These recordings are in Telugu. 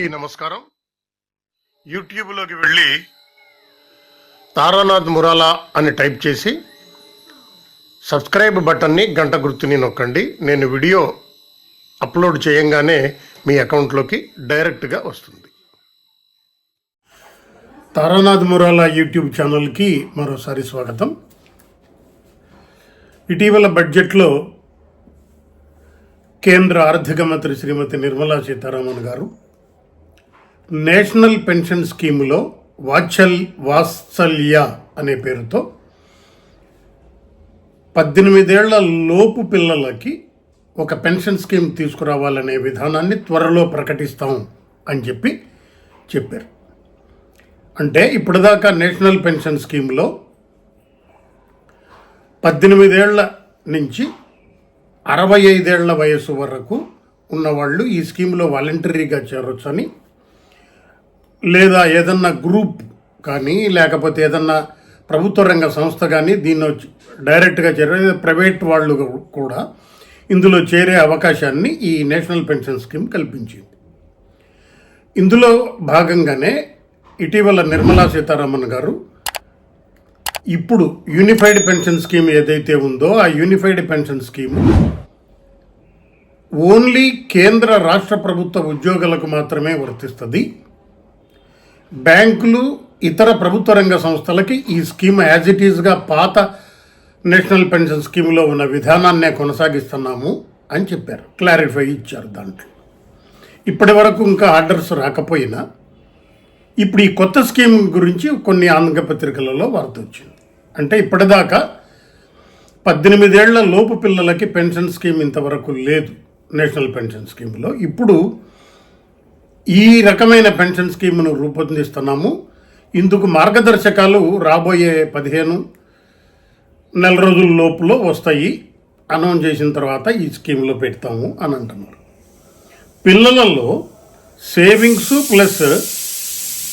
అందరికీ నమస్కారం. యూట్యూబ్లోకి వెళ్ళి తారానాథ్ మురాలా అని టైప్ చేసి సబ్స్క్రైబ్ బటన్ని గంట గుర్తుని నొక్కండి. నేను వీడియో అప్లోడ్ చేయంగానే మీ అకౌంట్లోకి డైరెక్ట్గా వస్తుంది. తారానాథ్ మురాలా యూట్యూబ్ ఛానల్కి మరోసారి స్వాగతం. ఇటీవల బడ్జెట్లో కేంద్ర ఆర్థిక మంత్రి శ్రీమతి నిర్మలా సీతారామన్ గారు నేషనల్ పెన్షన్ స్కీములో వాత్సల్ వాత్సల్య అనే పేరుతో పద్దెనిమిదేళ్ళ లోపు పిల్లలకి ఒక పెన్షన్ స్కీమ్ తీసుకురావాలనే విధానాన్ని త్వరలో ప్రకటిస్తాం అని చెప్పి చెప్పారు. అంటే ఇప్పటిదాకా నేషనల్ పెన్షన్ స్కీమ్లో పద్దెనిమిదేళ్ళ నుంచి అరవై ఐదేళ్ళ వయసు వరకు ఉన్నవాళ్ళు ఈ స్కీమ్లో వాలంటరీగా చేరొచ్చని లేదా ఏదన్నా గ్రూప్ కానీ లేకపోతే ఏదన్నా ప్రభుత్వ రంగ సంస్థ కానీ దీన్ని డైరెక్ట్గా చేరే ప్రైవేట్ వాళ్ళు కూడా ఇందులో చేరే అవకాశాన్ని ఈ నేషనల్ పెన్షన్ స్కీమ్ కల్పించింది. ఇందులో భాగంగానే ఇటీవల నిర్మలా సీతారామన్ గారు ఇప్పుడు యూనిఫైడ్ పెన్షన్ స్కీమ్ ఏదైతే ఉందో ఆ యూనిఫైడ్ పెన్షన్ స్కీమ్ ఓన్లీ కేంద్ర రాష్ట్ర ప్రభుత్వ ఉద్యోగులకు మాత్రమే వర్తిస్తుంది. బ్యాంకులు ఇతర ప్రభుత్వ రంగ సంస్థలకి ఈ స్కీమ్ యాజ్ ఇట్ ఈజ్గా పాత నేషనల్ పెన్షన్ స్కీమ్లో ఉన్న విధానాన్నే కొనసాగిస్తున్నాము అని చెప్పారు. క్లారిఫై ఇచ్చారు దాంట్లో. ఇప్పటి వరకు ఇంకా ఆర్డర్స్ రాకపోయినా ఇప్పుడు ఈ కొత్త స్కీమ్ గురించి కొన్ని ఆంధ్రపత్రికలలో వార్త వచ్చింది. అంటే ఇప్పటిదాకా పద్దెనిమిదేళ్ళ లోపు పిల్లలకి పెన్షన్ స్కీమ్ ఇంతవరకు లేదు నేషనల్ పెన్షన్ స్కీమ్లో. ఇప్పుడు ఈ రకమైన పెన్షన్ స్కీమ్ను రూపొందిస్తున్నాము. ఇందుకు మార్గదర్శకాలు రాబోయే పదిహేను నెల రోజుల లోపులో వస్తాయి. అనౌన్స్ చేసిన తర్వాత ఈ స్కీమ్లో పెడతాము అని అంటున్నారు. పిల్లలలో సేవింగ్స్ ప్లస్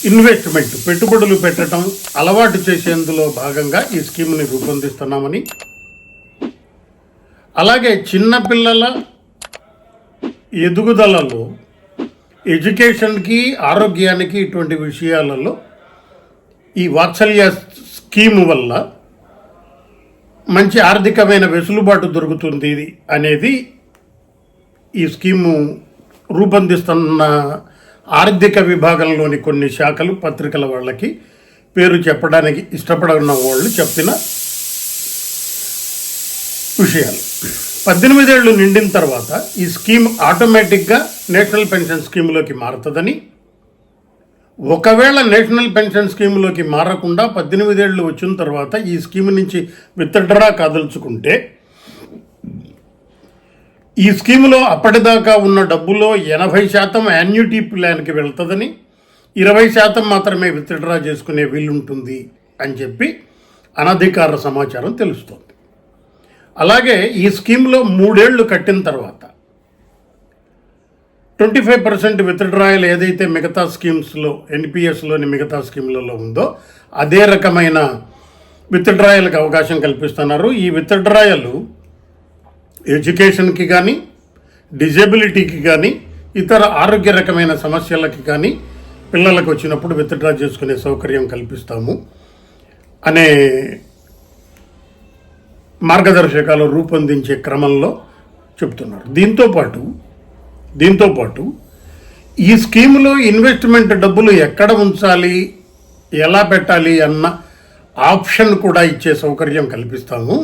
ఇన్వెస్ట్మెంట్ పెట్టుబడులు పెట్టడం అలవాటు చేసేందులో భాగంగా ఈ స్కీమ్ని రూపొందిస్తున్నామని. అలాగే చిన్నపిల్లల ఎదుగుదలలో ఎడ్యుకేషన్కి ఆరోగ్యానికి ఇటువంటి విషయాలలో ఈ వాత్సల్య స్కీమ్ వల్ల మంచి ఆర్థికమైన వెసులుబాటు దొరుకుతుంది ఇది అనేది ఈ స్కీము రూపొందిస్తున్న ఆర్థిక విభాగంలోని కొన్ని శాఖలు పత్రికల వాళ్ళకి పేరు చెప్పడానికి ఇష్టపడన్న వాళ్ళు చెప్పిన విషయాలు. పద్దెనిమిదేళ్ళు నిండిన తర్వాత ఈ స్కీమ్ ఆటోమేటిక్గా నేషనల్ పెన్షన్ స్కీమ్లోకి మారుతుందని ఒకవేళ నేషనల్ పెన్షన్ స్కీమ్లోకి మారకుండా పద్దెనిమిదేళ్ళు వచ్చిన తర్వాత ఈ స్కీమ్ నుంచి విత్డ్రా కదల్చుకుంటే ఈ స్కీమ్లో అప్పటిదాకా ఉన్న డబ్బులో ఎనభై శాతం యాన్యుటీ ప్లాన్కి వెళ్తుందని ఇరవై శాతం మాత్రమే విత్డ్రా చేసుకునే వీలుంటుంది అని చెప్పి అనధికార సమాచారం తెలుస్తోంది. అలాగే ఈ స్కీమ్లో మూడేళ్ళు కట్టిన తర్వాత ట్వంటీ ఫైవ్ పర్సెంట్ విత్డ్రాయల్ ఏదైతే మిగతా స్కీమ్స్లో ఎన్పిఎస్లోని మిగతా స్కీమ్లలో ఉందో అదే రకమైన విత్డ్రాయల్కి అవకాశం కల్పిస్తున్నారు. ఈ విత్డ్రాయలు ఎడ్యుకేషన్కి కానీ డిజేబిలిటీకి కానీ ఇతర ఆరోగ్య రకమైన సమస్యలకి కానీ పిల్లలకు వచ్చినప్పుడు విత్డ్రా చేసుకునే సౌకర్యం కల్పిస్తాము అనే మార్గదర్శకాలు రూపొందించే క్రమంలో చెప్తున్నారు. దీంతోపాటు దీంతోపాటు ఈ స్కీములో ఇన్వెస్ట్మెంట్ డబ్బులు ఎక్కడ ఉంచాలి ఎలా పెట్టాలి అన్న ఆప్షన్ కూడా ఇచ్చే సౌకర్యం కల్పిస్తాము.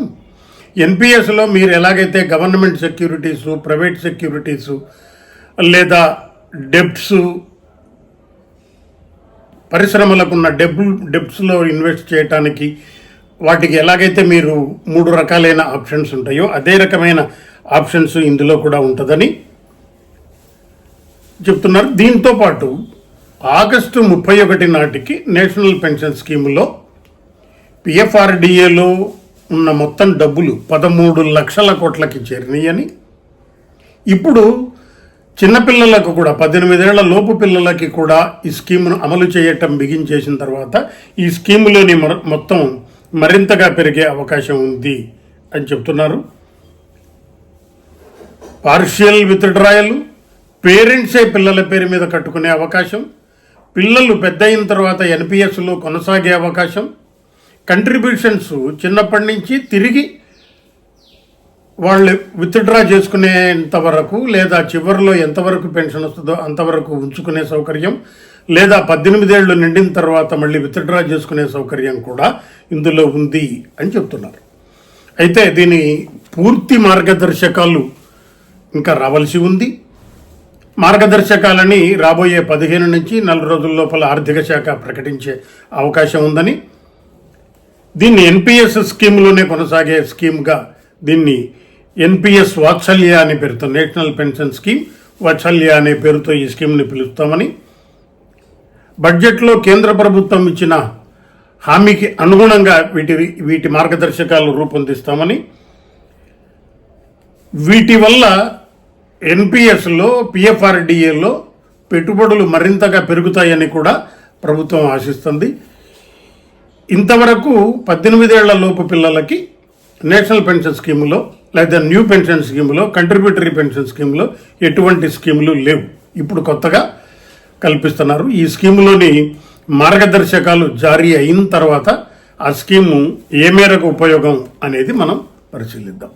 ఎన్పిఎస్లో మీరు ఎలాగైతే గవర్నమెంట్ సెక్యూరిటీసు ప్రైవేట్ సెక్యూరిటీసు లేదా డెబ్ట్స్ పరిశ్రమలకున్న డెబ్ డెబ్ట్స్లో ఇన్వెస్ట్ చేయడానికి వాటికి ఎలాగైతే మీరు మూడు రకాలైన ఆప్షన్స్ ఉంటాయో అదే రకమైన ఆప్షన్స్ ఇందులో కూడా ఉంటుందని చెప్తున్నారు. దీంతో పాటు ఆగస్టు ముప్పై ఒకటి నాటికి నేషనల్ పెన్షన్ స్కీములో పిఎఫ్ఆర్డిఏలో ఉన్న మొత్తం డబ్బులు పదమూడు లక్షల కోట్లకి చేరినాయని. ఇప్పుడు చిన్నపిల్లలకు కూడా పద్దెనిమిదేళ్ళ లోపు పిల్లలకి కూడా ఈ స్కీమ్ను అమలు చేయటం బిగించేసిన తర్వాత ఈ స్కీములోని మొ- మొత్తం మరింతగా పెరిగే అవకాశం ఉంది అని చెప్తున్నారు. పార్షియల్ విత్డ్రాయల్ పేరెంట్సే పిల్లల పేరు మీద కట్టుకునే అవకాశం పిల్లలు పెద్ద అయిన తర్వాత ఎన్పిఎస్లో కొనసాగే అవకాశం కంట్రిబ్యూషన్స్ చిన్నప్పటి నుంచి తిరిగి వాళ్ళు విత్డ్రా చేసుకునేంత వరకు లేదా చివరిలో ఎంతవరకు పెన్షన్ వస్తుందో అంతవరకు ఉంచుకునే సౌకర్యం లేదా పద్దెనిమిదేళ్ళు నిండిన తర్వాత మళ్ళీ విత్డ్రా చేసుకునే సౌకర్యం కూడా ఇందులో ఉంది అని చెప్తున్నారు. అయితే దీని పూర్తి మార్గదర్శకాలు ఇంకా రావాల్సి ఉంది. మార్గదర్శకాలని రాబోయే పదిహేను నుంచి నలభై రోజుల లోపల ఆర్థిక శాఖ ప్రకటించే అవకాశం ఉందని దీన్ని ఎన్పిఎస్ స్కీమ్లోనే కొనసాగే స్కీమ్గా దీన్ని ఎన్పిఎస్ వాత్సల్య అనే పేరుతో నేషనల్ పెన్షన్ స్కీమ్ వాత్సల్య అనే పేరుతో ఈ స్కీమ్ని పిలుస్తామని బడ్జెట్లో కేంద్ర ప్రభుత్వం ఇచ్చిన హామీకి అనుగుణంగా వీటి వీటి మార్గదర్శకాలు రూపొందిస్తామని వీటి వల్ల ఎన్పిఎస్లో పిఎఫ్ఆర్డిఏలో పెట్టుబడులు మరింతగా పెరుగుతాయని కూడా ప్రభుత్వం ఆశిస్తుంది. ఇంతవరకు పద్దెనిమిదేళ్ళ లోపు పిల్లలకి నేషనల్ పెన్షన్ స్కీములో లేదా న్యూ పెన్షన్ స్కీములో కంట్రిబ్యూటరీ పెన్షన్ స్కీములో ఎటువంటి స్కీములు లేవు. ఇప్పుడు కొత్తగా కల్పిస్తున్నారు. ఈ స్కీములోని మార్గదర్శకాలు జారీ అయిన తర్వాత ఆ స్కీము ఏ మేరకు ఉపయోగం అనేది మనం పరిశీలిద్దాం.